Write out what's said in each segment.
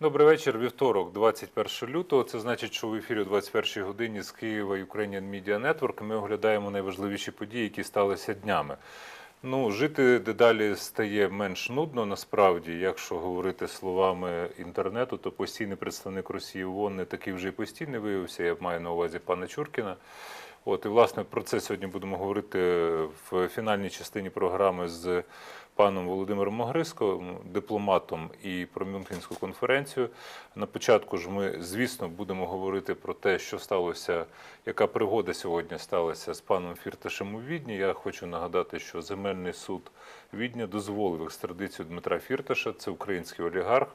Добрий вечір. Вівторок, 21 лютого. Це значить, що в ефірі о 21 годині з Києва Ukrainian Media Network ми оглядаємо найважливіші події, які сталися днями. Ну, жити дедалі стає менш нудно. Насправді, якщо говорити словами інтернету, то постійний представник Росії в ООН не такий вже й постійний виявився. Я маю на увазі пана Чуркіна. От і власне про це сьогодні будемо говорити в фінальній частині програми з паном Володимиром Могриско, дипломатом, і про Мюнхенську конференцію. На початку ж ми, звісно, будемо говорити про те, що сталося, яка пригода сьогодні сталася з паном Фірташем у Відні. Я хочу нагадати, що земельний суд Відня дозволив екстрадицію Дмитра Фірташа. Це український олігарх,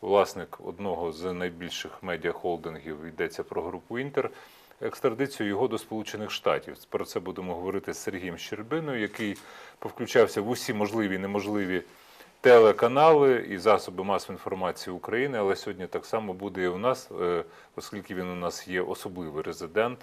власник одного з найбільших медіахолдингів. Йдеться про групу Інтер екстрадицію його до Сполучених Штатів. Про це будемо говорити з Сергієм Щербиною, який повключався в усі можливі і неможливі телеканали і засоби масової інформації України. Але сьогодні так само буде і у нас, е, оскільки він у нас є особливий резидент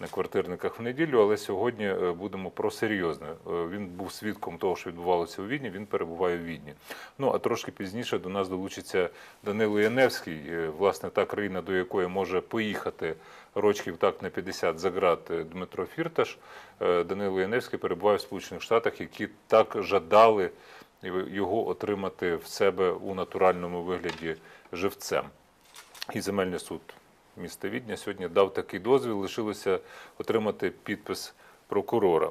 на квартирниках в неділю. Але сьогодні е, будемо про серйозне. Е, Він був свідком того, що відбувалося у Відні. Він перебуває в Відні. Ну а трошки пізніше до нас долучиться Данило Яневський, власне, та країна, до якої може поїхати рочків так на 50 за ґрат е, Дмитро Фірташ. Е, Данило Яневський перебуває в Сполучених Штатах, які так жадали його отримати в себе у натуральному вигляді живцем. І земельний суд міста Відня сьогодні дав такий дозвіл, лишилося отримати підпис прокурора.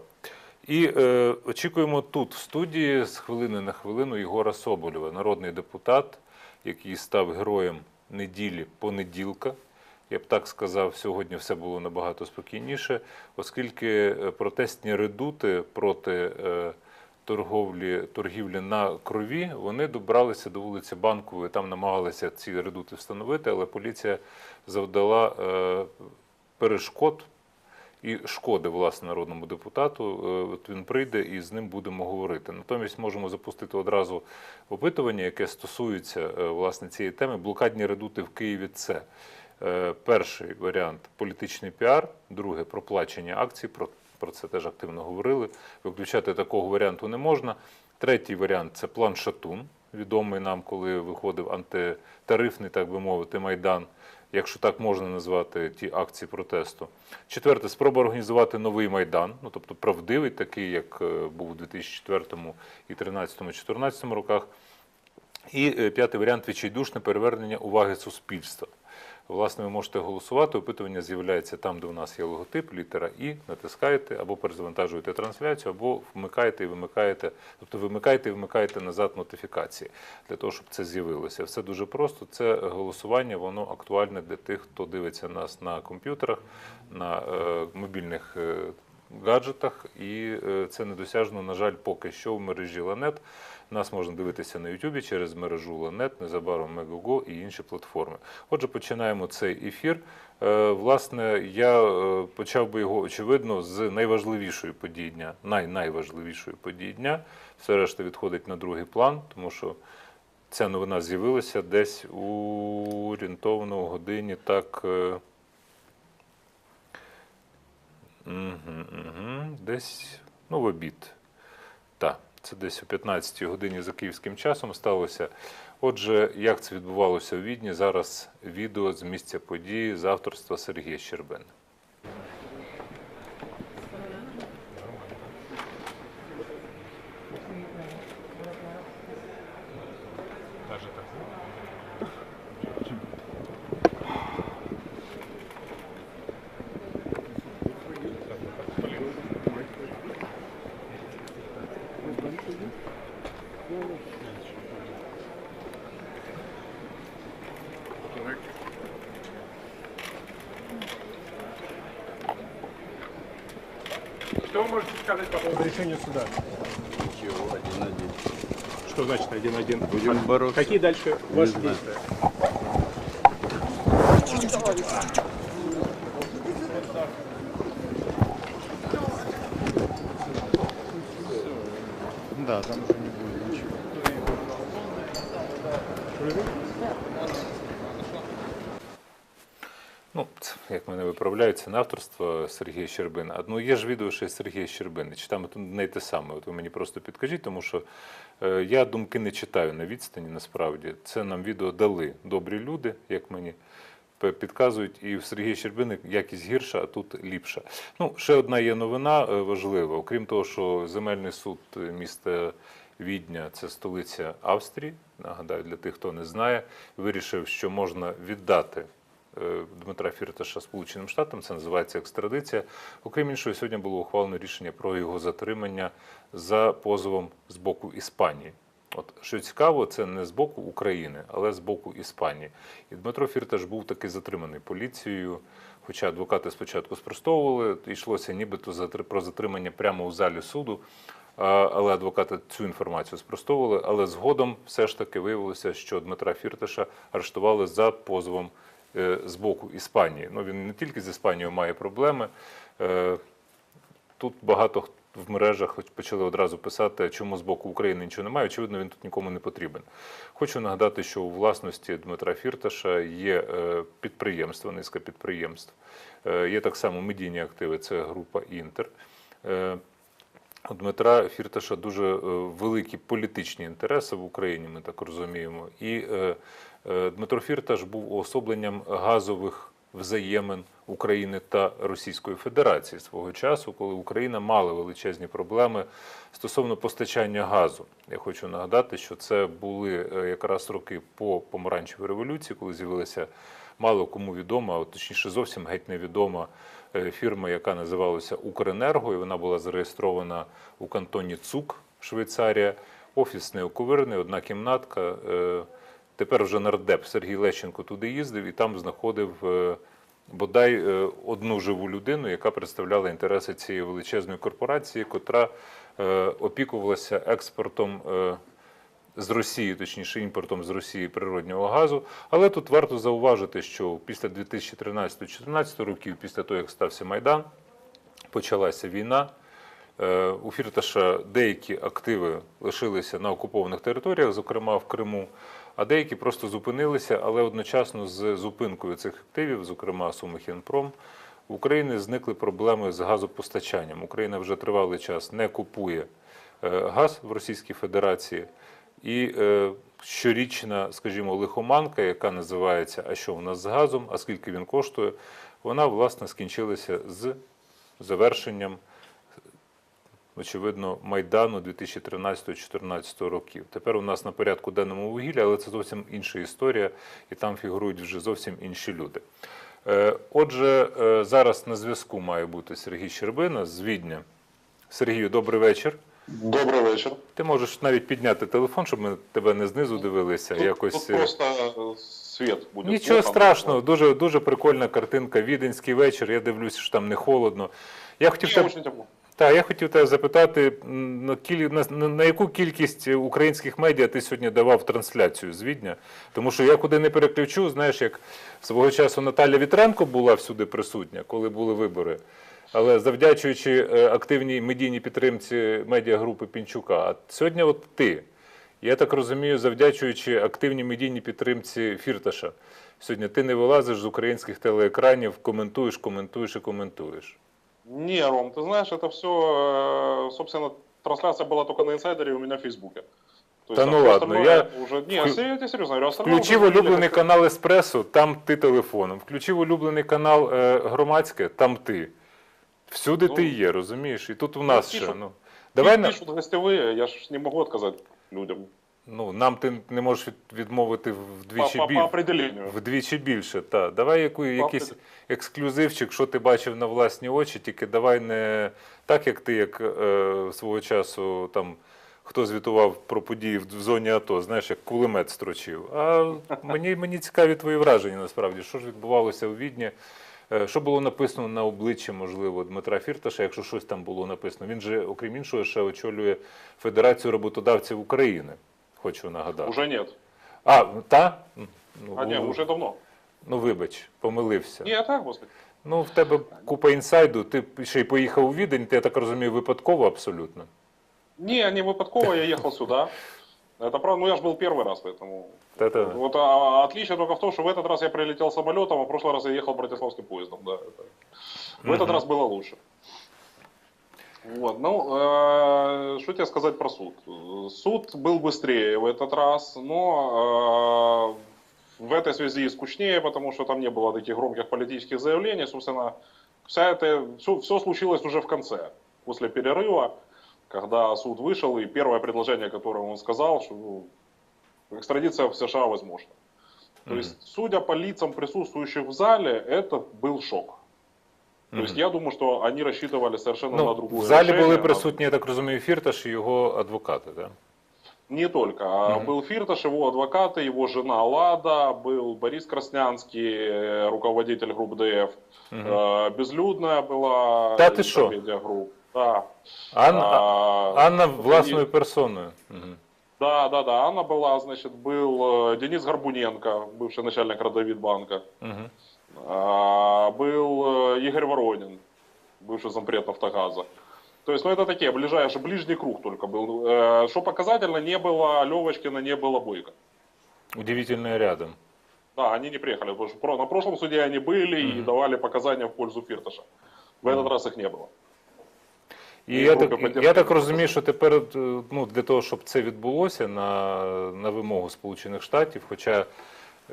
І е, очікуємо тут, в студії, з хвилини на хвилину Єгора Соболєва, народний депутат, який став героєм неділі понеділка. Я б так сказав, сьогодні все було набагато спокійніше, оскільки е, протестні редути проти е, торговлі, торгівлі на крові, вони добралися до вулиці Банкової, там намагалися ці редути встановити, але поліція завдала е, перешкод і шкоди власне народному депутату. От він прийде і з ним будемо говорити. Натомість можемо запустити одразу опитування, яке стосується власне цієї теми. Блокадні редути в Києві це. Е, Перший варіант політичний піар, друге проплачення акцій. Про, про це теж активно говорили. Виключати такого варіанту не можна. Третій варіант це план Шатун, відомий нам, коли виходив антитарифний, так би мовити, майдан, якщо так можна назвати ті акції протесту. Четверте спроба організувати новий майдан, ну тобто правдивий, такий, як е, був у 2004 і 2013-2014 роках. І е, п'ятий варіант відчайдушне перевернення уваги суспільства. Власне, ви можете голосувати. Опитування з'являється там, де у нас є логотип, літера І, натискаєте або перезавантажуєте трансляцію, або вмикаєте і вимикаєте, тобто вимикаєте і вмикаєте назад нотифікації для того, щоб це з'явилося. Все дуже просто. Це голосування, воно актуальне для тих, хто дивиться нас на комп'ютерах, на е, мобільних. е, Гаджетах, і е, це недосяжно, на жаль, поки що в мережі Ланет. Нас можна дивитися на Ютубі через мережу Ланет, незабаром Мегого і інші платформи. Отже, починаємо цей ефір. Е, Власне, я е, почав би його очевидно з найважливішої події дня, най-найважливішої події дня. Все решта відходить на другий план, тому що ця новина з'явилася десь у орієнтовно годині так. Мгм, мгм. Десь ну, в обід. Так, це десь о 15 годині за київським часом сталося. Отже, як це відбувалося у Відні, зараз відео з місця події з авторства Сергія Щербина. Что вы можете сказать по поводу решения суда? Чего один-один? Что значит один-один? Будем бороться. Какие дальше ваши знаю. действия? Да, там уже це не авторство Сергія Щербина. Ну є ж відео ще Сергія Щербини. Чи там не те саме? От ви мені просто підкажіть, тому що е, я думки не читаю на відстані. Насправді це нам відео дали добрі люди, як мені підказують, і в Сергія Щербини якість гірша, а тут ліпша. Ну, ще одна є новина е, важлива. Окрім того, що земельний суд міста Відня, це столиця Австрії. Нагадаю, для тих, хто не знає, вирішив, що можна віддати Дмитра Фірташа Сполученим Штатам. Це називається екстрадиція. Окрім іншого, сьогодні було ухвалено рішення про його затримання за позовом з боку Іспанії. От що цікаво, це не з боку України, але з боку Іспанії. І Дмитро Фірташ був таки затриманий поліцією. Хоча адвокати спочатку спростовували, йшлося нібито про затримання прямо у залі суду. Але адвокати цю інформацію спростовували. Але згодом все ж таки виявилося, що Дмитра Фірташа арештували за позовом е, з боку Іспанії. Ну він не тільки з Іспанією має проблеми. Е, Тут багато в мережах почали одразу писати, чому з боку України нічого немає. Очевидно, він тут нікому не потрібен. Хочу нагадати, що у власності Дмитра Фірташа є е, підприємства, низка підприємств. Е, Є так само медійні активи, це група Інтер. У Дмитра Фірташа дуже е, великі політичні інтереси в Україні, ми так розуміємо. І е, е, Дмитро Фірташ був уособленням газових взаємин України та Російської Федерації свого часу, коли Україна мала величезні проблеми стосовно постачання газу. Я хочу нагадати, що це були якраз роки по помаранчевій революції, коли з'явилася мало кому відома, а точніше зовсім геть невідома е, фірма, яка називалася Укренерго, і вона була зареєстрована у кантоні Цук, Швейцарія. Офіс неоковирний, одна кімнатка. Е, Тепер вже нардеп Сергій Лещенко туди їздив і там знаходив е, бодай одну живу людину, яка представляла інтереси цієї величезної корпорації, котра опікувалася експортом з Росії, точніше імпортом з Росії природнього газу. Але тут варто зауважити, що після 2013-2014 років, після того, як стався Майдан, почалася війна. Е, У Фірташа деякі активи лишилися на окупованих територіях, зокрема в Криму, а деякі просто зупинилися, але одночасно з зупинкою цих активів, зокрема Сумихінпром, в Україні зникли проблеми з газопостачанням. Україна вже тривалий час не купує е, газ в Російській Федерації. І е, щорічна, скажімо, лихоманка, яка називається А що у нас з газом, а скільки він коштує, вона власне скінчилася з завершенням очевидно, Майдану 2013-2014 років. Тепер у нас на порядку денному вугілля, але це зовсім інша історія, і там фігурують вже зовсім інші люди. Е, Отже, е, зараз на зв'язку має бути Сергій Щербина з Відня. Сергію, добрий вечір. Добрий вечір. Ти можеш навіть підняти телефон, щоб ми тебе не знизу дивилися. Тут, якось тут е, просто э, свет буде. Нічого плохо, страшного, дуже дуже прикольна картинка. Віденський вечір. Я дивлюся, що там не холодно. Я хотів тебе очень я хотів тебе запитати, на, кіль... на- на яку кількість українських медіа ти сьогодні давав трансляцію з Відня? Тому що я куди не переключу, знаєш, як свого часу Наталя Вітренко була всюди присутня, коли були вибори. Але завдячуючи е, активній медійній підтримці медіагрупи Пінчука, а сьогодні от ти. Я так розумію, завдячуючи активній медійній підтримці Фірташа. Сьогодні ти не вилазиш з українських телеекранів, коментуєш, коментуєш і коментуєш. Не, Ром, ты знаешь, это все, собственно, трансляция была только на инсайдере у меня в Фейсбуке. То Да есть, ну а всё ладно, остальное я Уже... Не, вклю- я тебе серьезно говорю, остальное Включив уже видели, улюблений как- канал Еспресо, там ти телефоном. Включив улюблений канал е, громадське, там ти. Всюди Ну, ти є, розумієш? І тут у нас ще. пишуть- Ну, давай на, Пишут гостевые, я ж не могу отказать людям. ну, нам ти не можеш відмовити вдвічі, по, біль, по определению. вдвічі більше. Та. Давай яку, якийсь ексклюзивчик, що ти бачив на власні очі, тільки давай не так, як ти, як е, свого часу там. Хто звітував про події в в зоні АТО, знаєш, як кулемет строчив. А мені, мені цікаві твої враження насправді. Що ж відбувалося у Відні? Е, Що було написано на обличчі, можливо, Дмитра Фірташа, якщо щось там було написано. Він же, окрім іншого, ще очолює Федерацію роботодавців України. Хочу нагадати. Уже нет. А, та? Ну, А, у- уже давно. ну вибач, помилився. Не, а так, господи. Ну, в тебе купа інсайду, ти ще й поїхав у Відень, ти, я так розумію, випадково абсолютно. Не, не выпадково, я ехал сюда. Это правда, ну я же был первый раз, поэтому... Та-та. Вот а, отличие только в том, что в этот раз я прилетел самолетом, а в прошлый раз я ехал братиславским поездом, да. это- В этот раз было лучше. Вот, ну, э, что тебе сказать про суд? Суд был быстрее в этот раз, но э, в этой связи скучнее, потому что там не было таких громких политических заявлений. Собственно, вся это, все, случилось уже в конце, после перерыва, когда суд вышел, и первое предложение, которое он сказал, что ну, экстрадиция в США возможна. То Мгм. есть, судя по лицам присутствующих в зале, это был шок. То есть Мгм. я думаю, что они рассчитывали совершенно на Ну, другое в залі решение, були на- присутні, я так розумію, Фірташ і його адвокати, так? Не только. А Мгм. Был Фирташ, его адвокаты, его жена Лада, был Борис Краснянский, э, руководитель групп ДФ. Мгм. Э, Безлюдная была Да ты шо? медиагрупп. Да. Анна, А, Анна власною и- персоною. Мгм. Да, да, да. Анна была, значит, был э, Денис Горбуненко, бывший начальник Родовидбанка. Мгм. А, Был э, Игорь Воронин, бывший зампред Нафтогаза. То есть, ну, это такие, ближайший, ближний круг только был. Э, Что показательно, не было Левочкина, не было Бойко. Удивительне рядом. Да, они не приехали, потому что на прошлом суде они были и Мгм. давали показания в пользу Фирташа. В этот Мгм. раз их не было. І я так, я так розумію, що тепер е, ну, для того, щоб це відбулося на, на вимогу Сполучених Штатів, хоча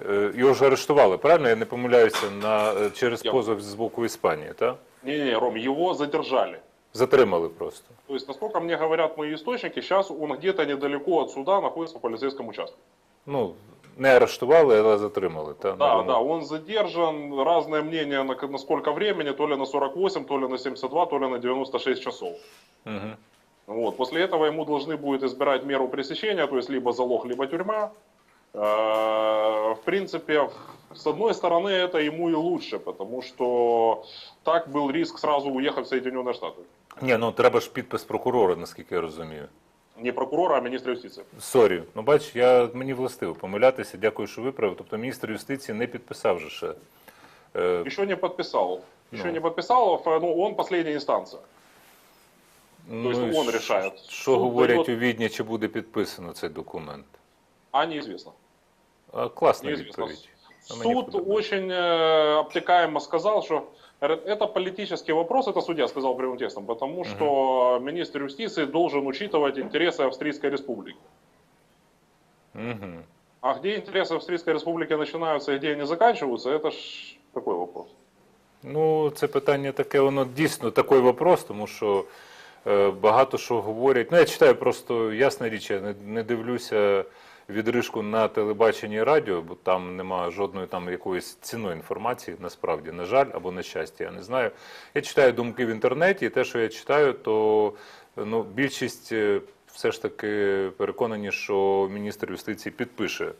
е, його ж арештували, правильно? Я не помиляюся на, е, через позов з боку Іспанії, так? Не-не-не, Ром, его задержали. Затримали просто. То есть, насколько мне говорят мои источники, сейчас он где-то недалеко от суда находится в полицейском участке. Ну, не арештували, але затримали. Та, на Да, вимогу. да, он задержан. Разное мнение на, к- на сколько времени, то ли на 48, то ли на 72, то ли на 96 часов. Мгм. Вот. После этого ему должны будет избирать меру пресечения, то есть либо залог, либо тюрьма. Э, В принципе, с одной стороны, это ему и лучше, потому что так был риск сразу уехать в Соединенные Штаты. Ні, ну треба ж підпис прокурора, наскільки я розумію. Не прокурора, а министра юстиции. Сорі, ну бач, я мені властиво помилятися. Дякую, що виправив. Тобто міністр юстиції не підписав же ще. Е, Еще не подписал. Еще Ну. не подписал, ф- ну, он последняя інстанція. ну, есть і он що- рішає. Що Суд говорять дає- у Відні, чи буде підписано цей документ? А неизвестно. А, класна Неизвестно. відповідь. А мені Суд подобається. очень э, обтекаемо сказал, что это политический вопрос, это судья сказал прямым текстом, потому что министр юстиции должен учитывать интересы Австрийской республики. Мгм. А где интересы Австрийской республики начинаются и где они заканчиваются, это ж такой вопрос. Ну, це питання таке, воно дійсно такий вопрос, тому що е, багато що говорять. Ну, я читаю просто ясна річ, я не, не дивлюся відрижку на телебаченні і радіо, бо там немає жодної там якоїсь цінної інформації, насправді, на жаль, або на щастя, я не знаю. Я читаю думки в інтернеті, і те, що я читаю, то ну, більшість е, все ж таки переконані, що міністр юстиції підпише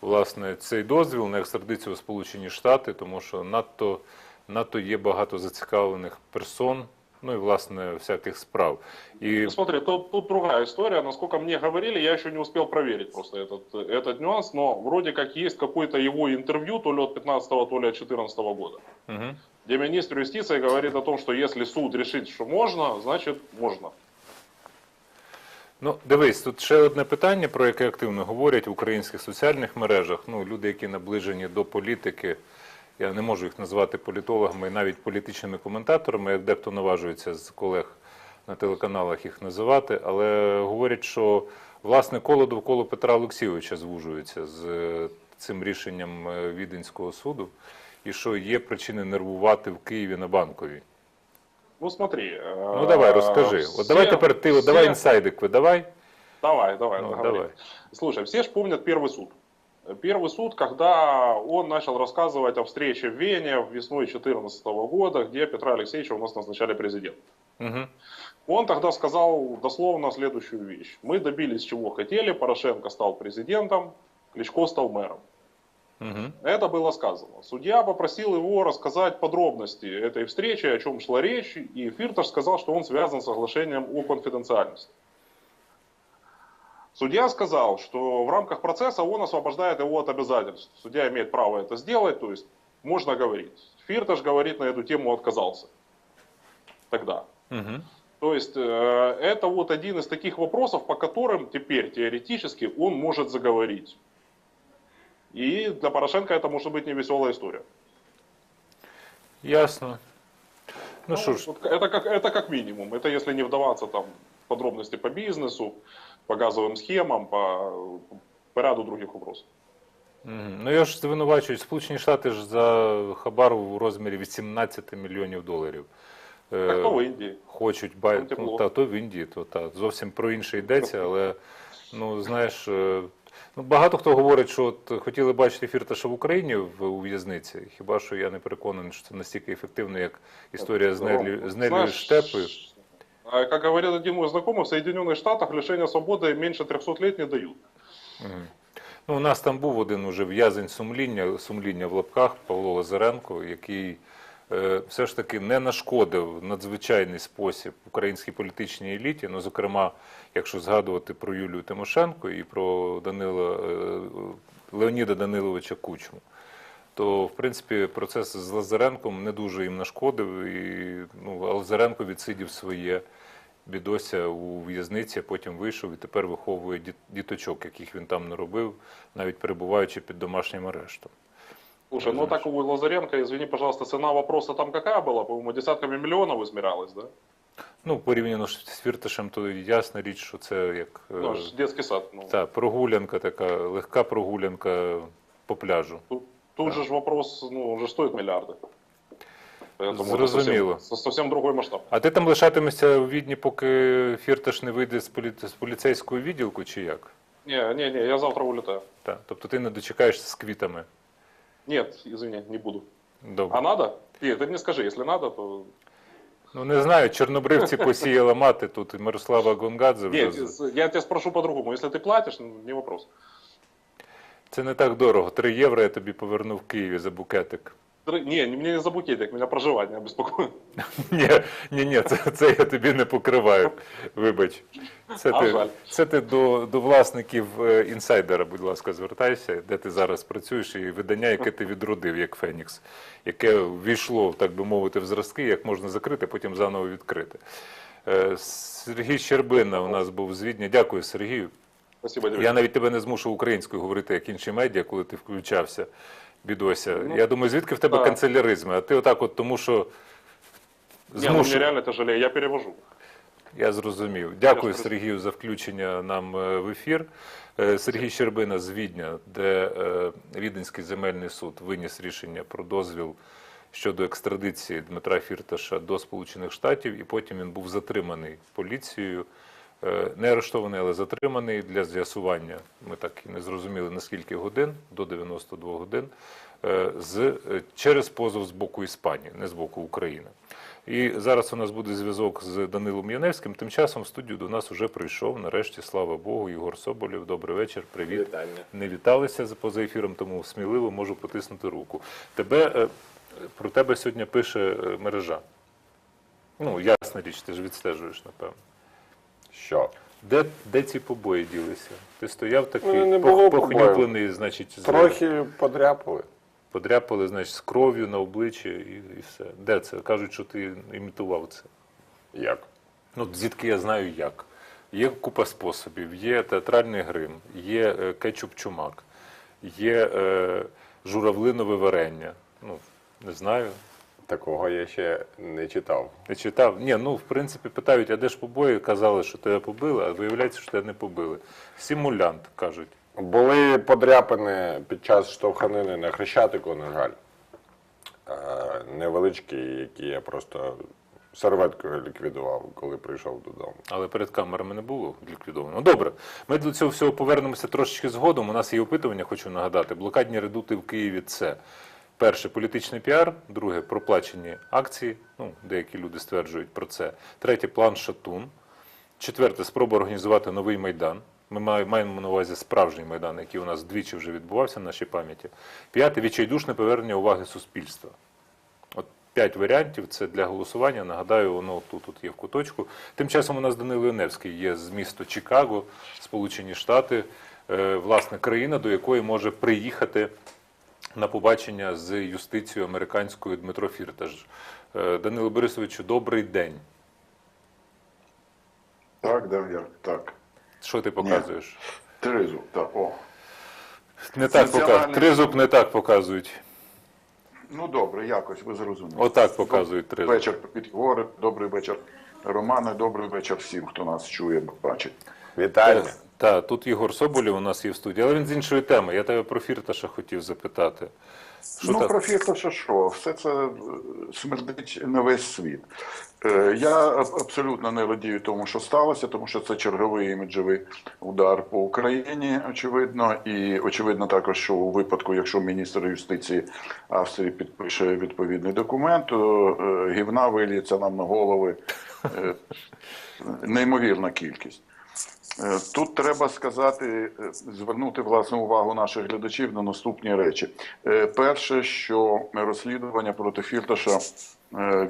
власне цей дозвіл на екстрадицію у Сполучені Штати, тому що надто, надто є багато зацікавлених персон, ну і власне всяких справ. І Ну, Смотри, тут, тут другая история. Насколько мне говорили, я еще не успел проверить просто этот, этот нюанс, но вроде как есть какое-то его интервью, то ли от 15 то ли от 14 года, Мгм. где министр юстиции говорит о том, что если суд решит, что можно, значит можно. Ну, дивись, тут ще одне питання, про яке активно говорять в українських соціальних мережах. Ну, люди, які наближені до політики, я не можу їх назвати політологами і навіть політичними коментаторами, як дехто наважується з колег на телеканалах їх називати, але говорять, що власне коло довкола Петра Олексійовича звужується з е, цим рішенням е, Віденського суду, і що є причини нервувати в Києві на банковій. Ну смотри. Ну давай, розкажи. От давай тепер ти, давай інсайдик видавай. Давай, давай, Ну, давай. Слушай, все ж помнят первый суд. Первый суд, когда он начал рассказывать о встрече в Вене весной 2014 года, где Петра Алексеевича у нас назначали президентом. Угу. Он тогда сказал дословно следующую вещь. Мы добились чего хотели, Порошенко стал президентом, Кличко стал мэром. Угу. Это было сказано. Судья попросил его рассказать подробности этой встречи, о чем шла речь, и Фирташ сказал, что он связан с соглашением о конфиденциальности. Судья сказал, что в рамках процесса он освобождает его от обязательств. Судья имеет право это сделать, то есть можно говорить. Фирташ говорит на эту тему отказался. Тогда. Угу. То есть э, это вот один из таких вопросов, по которым теперь теоретически он может заговорить. И для Порошенко это может быть невеселая история. Ясно. Ну що ж, вот это, как, это как минимум. Это если не вдаваться там, подробности по бизнесу, по газовым схемам, по, по ряду других вопросов. Ну я ж звинувачую, Сполучені Штати ж за хабар у розмірі 18 мільйонів доларів. е, Как то в Индии. Хочуть бай... Ну, та, то в Індії, то та зовсім про інше йдеться, але ну знаєш, е, ну багато хто говорить, що от хотіли бачити Фірташа в Україні в у в'язниці. Хіба що я не переконаний, що це настільки ефективно, як історія з Нелі з Штепою. а, Как говорил один мой знакомый, в Соединенных Штатах лишения свободы меньше 300 лет не дают. Ну, у нас там був один уже в'язень сумління, сумління в лапках Павло Лазаренко, який е, все ж таки не нашкодив в надзвичайний спосіб українській політичній еліті. Ну, зокрема, якщо згадувати про Юлію Тимошенко і про Данила е, Леоніда Даниловича Кучму. То, в принципі, процес з Лазаренком не дуже їм нашкодив, і ну, а Лазаренко відсидів своє бідося у в'язниці, потім вийшов і тепер виховує діточок, яких він там не робив, навіть перебуваючи під домашнім арештом. Слушай, ну так у Лазаренко, извини, пожалуйста, цена вопроса там какая была? По-моему, десятками миллионов измерялась, да? Ну, порівняно з Фірташем, то ясна річ, що це як е, Ну, аж детский сад. Ну. та, прогулянка, така легка прогулянка по пляжу. Тут, тут же ж вопрос, ну, уже стоит миллиарды. Поэтому это Зрозуміло. совсем, со- совсем другой масштаб. А ти там лишатимешся у Відні, поки Фірташ не вийде з, полі... з поліцейського відділку, чи як? Не, не, не, я завтра улетаю. Так. Тобто ти не дочекаєшся з квітами. Нет, извини, не буду. Добре. А надо? Нет, ты мне скажи, если надо, то... Ну не знаю, чорнобривці посіяла мати тут і Мирослава Гонгадзе вже. Нет, з- с- я тебя спрошу по-другому. Если ты платишь, ну, не вопрос. Це не так дорого. Три євро я тобі поверну в Києві за букетик. Не, мне не за букетик, меня проживание беспокоит. Ні, ні, ні, це, це я тобі не покриваю. Вибач. Це А ти, жаль. це ти до, до власників е, інсайдера, будь ласка, звертайся, де ти зараз працюєш, і видання, яке ти відродив, як Фенікс, яке ввійшло, так би мовити, в зразки, як можна закрити, потім заново відкрити. Е, Сергій Щербина у нас був з Відня. Дякую, Сергію. Спасибо, Я навіть тебе не змушу українською говорити, як інші медіа, коли ти включався, бідося. Я думаю, звідки в тебе так. канцеляризми? А ти отак, от тому що ну, змушу. мне реально тяжелее, я перевожу. Я зрозумів. Дякую Я Сергію за включення нам е, в ефір. Е, Сергій Щербина з Відня, де е, Віденський земельний суд виніс рішення про дозвіл щодо екстрадиції Дмитра Фірташа до Сполучених Штатів, і потім він був затриманий поліцією. Е, Не арештований, але затриманий для з'ясування. Ми так і не зрозуміли наскільки годин, до 92 годин, е, з, е, через позов з боку Іспанії, не з боку України. І зараз у нас буде зв'язок з Данилом Яневським. Тим часом в студію до нас вже прийшов, нарешті, слава Богу, Ігор Соболєв. Добрий вечір, привіт. Вітання. Не віталися поза ефіром, тому сміливо можу потиснути руку. Тебе, про тебе сьогодні пише мережа. Ну, ясна річ, ти ж відстежуєш, напевно. Що? Де, де ці побої ділися? Ти стояв такий Ну, не пох- похнюплений, значить, з- Трохи подряпали. подряпали, значить, з кров'ю на обличчі і, і все. Де це? Кажуть, що ти імітував це. Як? Ну, звідки я знаю як. Є купа способів, є театральний грим, є е, кетчуп-чумак, є е, журавлинове варення. Ну, не знаю. Такого я ще не читав. Не читав. Ні, ну в принципі питають, а де ж побої? Казали, що тебе побили, а виявляється, що тебе не побили. Симулянт кажуть. Були подряпини під час штовханини на Хрещатику, на жаль. Е, Невеличкі, які я просто серветкою ліквідував, коли прийшов додому. Але перед камерами не було ліквідовано. Ну, Добре, ми до цього всього повернемося трошечки згодом. У нас є опитування, хочу нагадати. Блокадні редути в Києві це перше політичний піар, друге проплачені акції. Ну, деякі люди стверджують про це. Третє план Шатун. Четверте спроба організувати новий майдан. Ми маємо на увазі справжній майдан, який у нас двічі вже відбувався в нашій пам'яті. П'яте відчайдушне повернення уваги суспільства. От п'ять варіантів це для голосування. Нагадаю, воно тут, тут є в куточку. Тим часом у нас Данило Яневський є з міста Чикаго, Сполучені Штати, е, власне, країна, до якої може приїхати на побачення з юстицією американською Дмитро Фірташ. Е, Данило Борисовичу, добрий день. Так, да, так. Що ти показуєш? Терезу, так, о. Не так показують. Тризуб не так показують. Ну добре, якось ви зрозуміли. Отак показують тризуб. Вечір під гори, добрий вечір. Романе, добрий вечір всім, хто нас чує, бачить. Вітання. Так, тут Єгор Соболєв у нас є в студії, але він з іншої теми. Я тебе про Фірташа хотів запитати. Що ну, так? про Фірташа що? Все це е, смердить на весь світ. Е, Я абсолютно не радію тому, що сталося, тому що це черговий іміджевий удар по Україні, очевидно. І очевидно також, що у випадку, якщо міністр юстиції Австрії підпише відповідний документ, то е, гівна виліється нам на голови неймовірна кількість. Е, Тут треба сказати, е, звернути власне увагу наших глядачів на наступні речі. Е, Перше, що розслідування проти Фірташа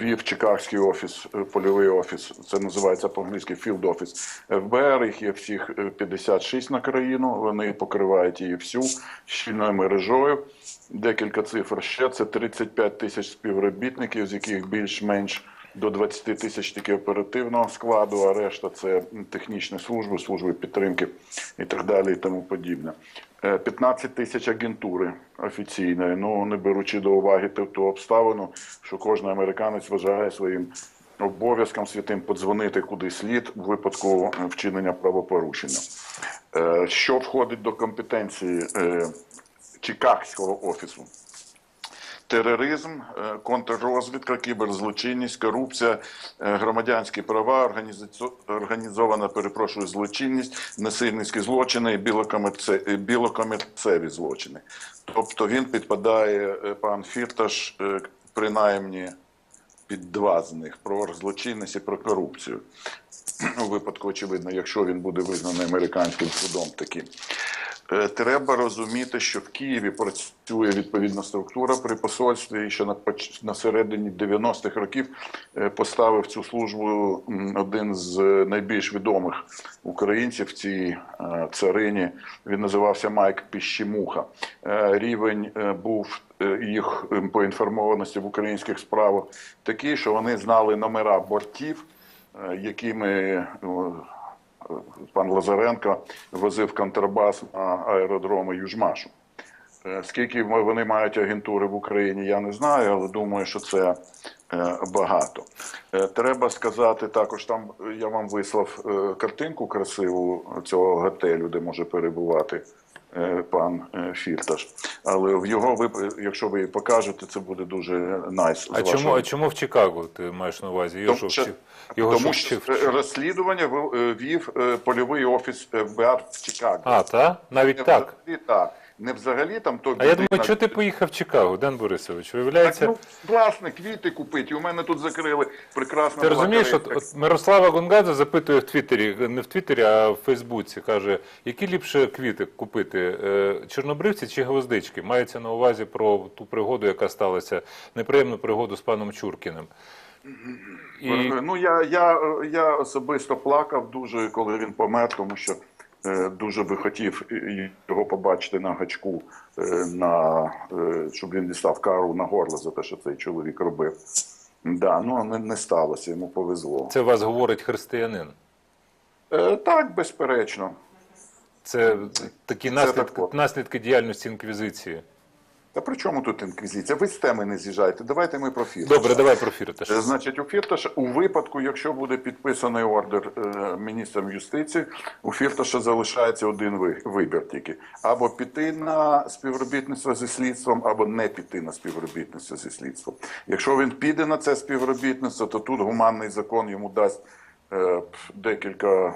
вів Чикагський офіс, польовий офіс, це називається по-англійськи Field Office ФБР. Їх є всіх е, 56 на країну. Вони покривають її всю щільною мережою. Декілька цифр ще це 35 тисяч співробітників, з яких більш-менш до 20 тисяч тільки оперативного складу, а решта це технічні служби, служби підтримки і так далі, і тому подібне. Е, 15 тисяч агентури офіційної, ну не беручи до уваги ту, обставину, що кожен американець вважає своїм обов'язком святим подзвонити куди слід у випадку е, вчинення правопорушення. Е, Що входить до компетенції е, Чикагського офісу? Тероризм, е, контррозвідка, кіберзлочинність, корупція, е, громадянські права, організаці- організована, перепрошую, злочинність, насильницькі злочини і білокомерце- білокомерцеві злочини. Тобто він підпадає, е, пан Фірташ, принаймні під два з них про злочинність і про корупцію. У випадку, очевидно, якщо він буде визнаний американським судом таким. Е, Треба розуміти, що в Києві працює відповідна структура при посольстві, і що на, на середині 90-х років е, поставив цю службу один з найбільш відомих українців в цій е, царині. Він називався Майк Піщемуха. Е, Рівень е, був е, їх е, поінформованості в українських справах такий, що вони знали номера бортів, е, якими пан Лазаренко возив контрабас на аеродроми Южмашу. Е, Скільки вони мають агентури в Україні, я не знаю, але думаю, що це е, багато. Е, Треба сказати також, там я вам вислав картинку красиву цього готелю, де може перебувати пан е, Фірташ. Але в його вип... якщо ви покажете, це буде дуже найс. Nice, А чому, вашого а чому в Чикаго ти маєш на увазі? Його тому що, його тому що е, розслідування е, вів е, польовий офіс ФБР в Чикаго. А, та? Навіть так. Так. Не взагалі там той А я думаю, що ти поїхав в Чикаго, Ден Борисович? Так, Виявляється, ну, власне, квіти купити. У мене тут закрили прекрасно. ти розумієш, от, от Мирослава Гонгадзе запитує в Твіттері, не в Твіттері, а в Фейсбуці, каже, які ліпше квіти купити, е, чорнобривці чи гвоздички? Мається на увазі про ту пригоду, яка сталася, неприємну пригоду з паном Чуркіним. І... Ну, я, я, я особисто плакав дуже, коли він помер, тому що дуже би хотів е, його побачити на гачку, е, на, е, щоб він дістав кару на горло за те, що цей чоловік робив. Да, ну не, не сталося, йому повезло. Це вас говорить християнин. Е, так, безперечно. Це такі наслідки, так наслідки діяльності інквізиції. Та при чому тут інквізиція? Ви з теми не з'їжджайте. Давайте ми про фірташ. Добре, давай про Фірташа. Е, Значить, у Фірташа у випадку, якщо буде підписаний ордер е, міністром юстиції, у Фірташа залишається один вибір тільки: або піти на співробітництво зі слідством, або не піти на співробітництво зі слідством. Якщо він піде на це співробітництво, то тут гуманний закон йому дасть. е, Декілька е,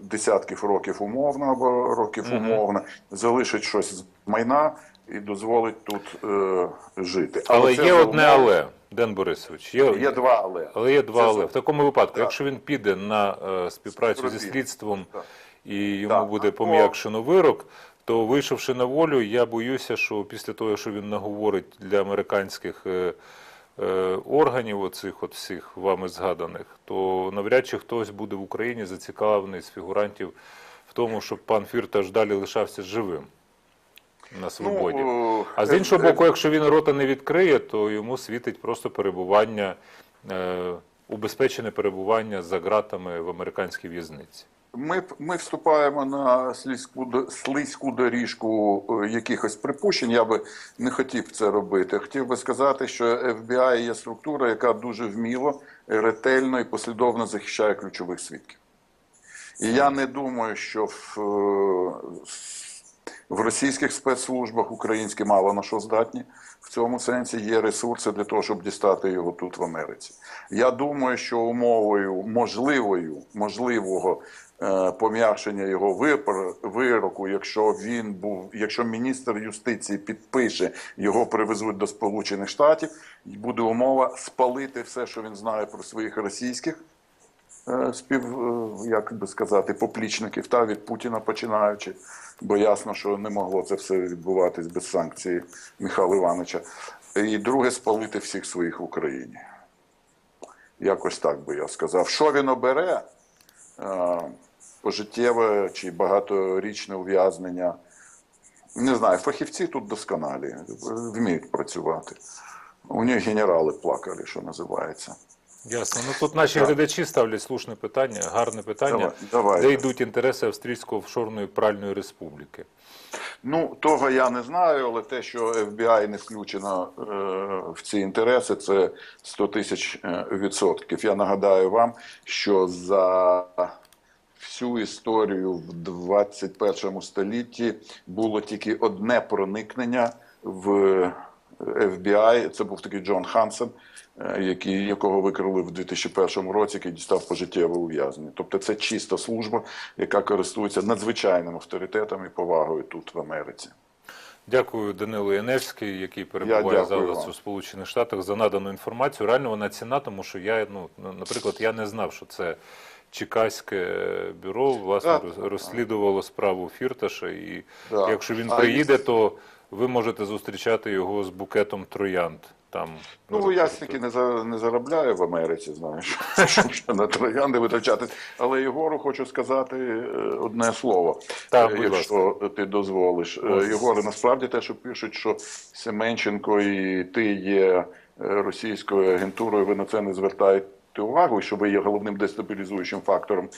десятків років умовно або років умовно, залишить щось з майна і дозволить тут е, жити. Але це є за одне але, Ден Борисович. Є, Є два але. але є два Це але. за- В такому випадку, Так. якщо він піде на е, співпрацю зі слідством Так. і йому Так. буде пом'якшено вирок, то вийшовши на волю, я боюся, що після того, що він наговорить для американських е, е, органів, оцих от всіх вами згаданих, то навряд чи хтось буде в Україні зацікавлений з фігурантів в тому, щоб пан Фірташ далі лишався живим на свободі. Ну, А з іншого боку, якщо він рота не відкриє, то йому світить просто перебування е, убезпечене перебування за ґратами в американській в'язниці. Ми, ми вступаємо на слизьку, слизьку доріжку е, якихось припущень. Я би не хотів це робити. Хотів би сказати, що FBI є структура, яка дуже вміло, ретельно і послідовно захищає ключових свідків. І я не думаю, що в, е, в російських спецслужбах українські мало на що здатні. В цьому сенсі є ресурси для того, щоб дістати його тут в Америці. Я думаю, що умовою можливою, можливого е, пом'якшення його випр- вироку, якщо він був, якщо міністр юстиції підпише, його привезуть до Сполучених Штатів, буде умова спалити все, що він знає про своїх російських спів, е, як би сказати, поплічників та від Путіна починаючи, бо ясно, що не могло це все відбуватись без санкції Михайла Івановича. І друге, спалити всіх своїх в Україні. Якось так би я сказав. Що він обере? Е, Пожиттєве чи багаторічне ув'язнення. Не знаю, фахівці тут досконалі, вміють працювати. У них генерали плакали, що називається. Ясно. Ну тут наші глядачі ставлять слушне питання, гарне питання, Давай, давай. де йдуть інтереси Австрійської офшорної пральної республіки. Ну, того я не знаю, але те, що FBI не включено е, в ці інтереси, це 100 тисяч е, відсотків. Я нагадаю вам, що за всю історію в 21 столітті було тільки одне проникнення в FBI. Це був такий Джон Хансен, е, який, якого викрили в 2001 році, який дістав пожиттєве ув'язнення. Тобто це чиста служба, яка користується надзвичайним авторитетом і повагою тут, в Америці. Дякую Данилу Яневський, який перебуває зараз у Сполучених Штатах за надану інформацію. Реально вона ціна, тому що я, ну, наприклад, я не знав, що це Чекаське бюро власне Так. розслідувало справу Фірташа. І Так. якщо він приїде, то ви можете зустрічати його з букетом троянд. Там Ну, я стільки не, за, не заробляю в Америці, знаєш, щоб на троянди витрачатись. Але Єгору хочу сказати е, одне слово, Так, е, якщо ти дозволиш. Е, Єгоре, насправді те, що пишуть, що Семенченко і ти є російською агентурою, ви на це не звертаєте увагу, що ви є головним дестабілізуючим фактором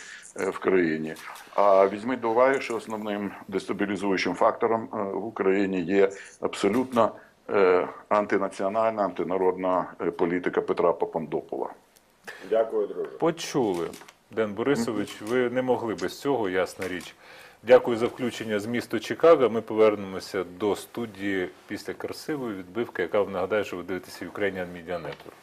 е, в країні. А візьміть до уваги, що основним дестабілізуючим фактором е, в Україні є абсолютно е, антинаціональна, антинародна політика Петра Папандопула. Дякую, друже. Почули. Ден Борисович, ви не могли без цього, ясна річ. Дякую за включення з міста Чикаго. Ми повернемося до студії після красивої відбивки, яка нагадає, що ви дивитеся Ukrainian Media Network.